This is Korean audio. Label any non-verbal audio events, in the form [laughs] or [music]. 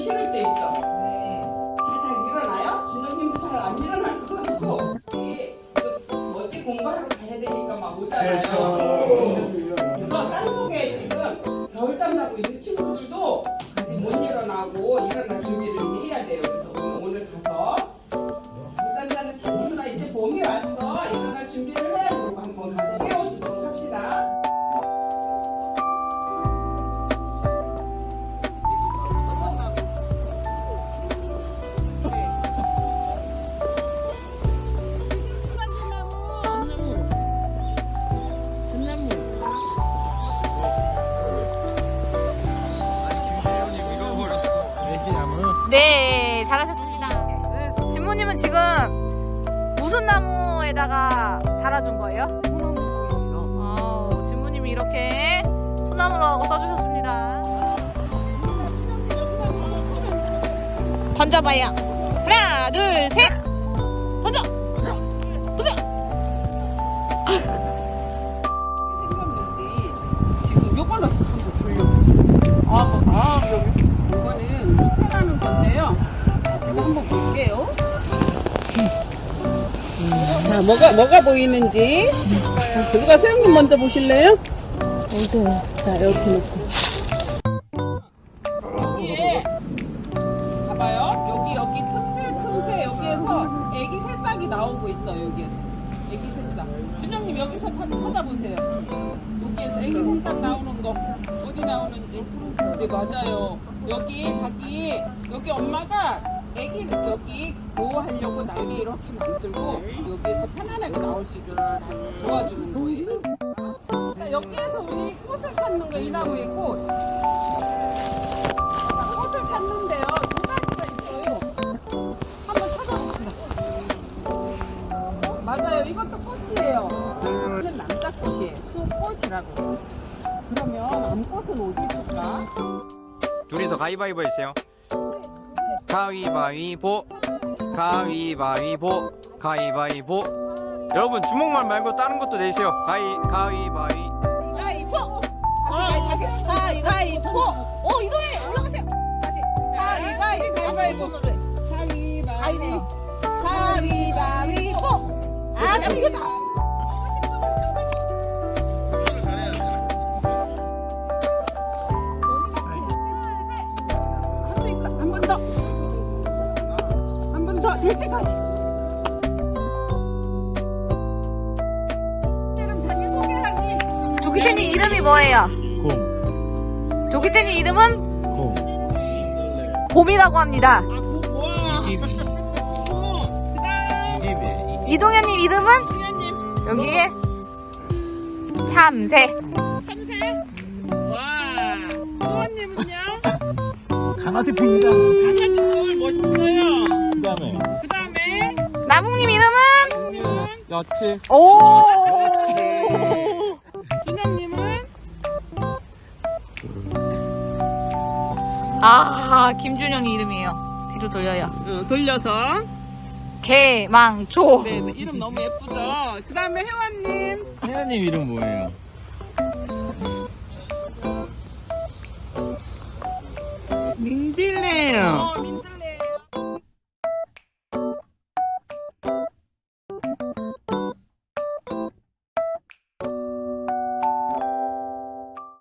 싫을 때 있죠? 네. 잘 일어나요? 진호님도 잘 안 일어날 것 같고 이게 또 뭐지 공부하러 가야 되니까 막 오잖아요. 그래서 땅속에 지금 겨울잠 자고 있는 친구들도 아직 못 일어나고 일어날 준비를 이제 해야 돼요. 그래서 우리 오늘 가서 겨울잠 자는 친구들아 이제 봄이 왔어 일어날 준비를 네, 잘하셨습니다. 진모님은 지금 무슨 나무에다가 달아준 거예요? 어, 진모님이 이렇게 소나무라고 써주셨습니다. 던져봐요. 하나, 둘, 셋. 던져. 던져. 생겼는지 지금 요걸로 한번 볼게요. 자, 뭐가 뭐가 보이는지. 자, 누가 소영님 먼저 보실래요? 자, 이렇게 놓고. 여기에 봐봐요. 여기 여기 틈새 틈새 여기에서 애기 새싹이 나오고 있어요. 여기에서 애기 새싹. 준영님 여기서 찾, 찾아보세요. 여기에서 애기 새싹 나오는 거 어디 나오는지. 네 맞아요. 여기 자기 여기 엄마가 애기 여기 보호하려고 날개 이렇게 만들고 여기에서 편안하게 나올 수 있도록 도와주는 거예요. 자 여기에서 우리 꽃을 찾는 거이 나무의 꽃. 자, 꽃을 찾는데요. 두 가지가 있어요. 한번. 어, 맞아요. 이것도 꽃이에요. 이건 남자 꽃이에요. 수꽃이라고. 그러면 암꽃은 어디 있을까? 둘이서 가위바위보 했어요. 가위바위보, 가위바위보, 가위바위보. 여러분 주먹만 말고 다른 것도 내세요. 가위, 가위바위. 가위바위보. 다시, 다시. 가위바위보. 오, 이동해. 올라가세요. 다시. 가위바위보. 가위바위보. 가위바위보. 가위바위보. 아, 나 이겼다. 될 때까지. 이름 자기 소개하기. 조기태님 이름이 뭐예요? 곰, 조기태님 이름은 곰. 곰이라고 합니다. 아. 이집. [laughs] 이동현님 이름은 수현님 여기에 참새. 참새. 와. 소원님은요? 강아지 핀다. 강아지 털 멋있어 야채. 오. 준영님은 아, 김준영이 이름이에요. 뒤로 돌려요. 어, 돌려서. 개망초. 네, 네, 이름 너무 예쁘죠. 그다음에 혜원님. 혜연님 이름 뭐예요?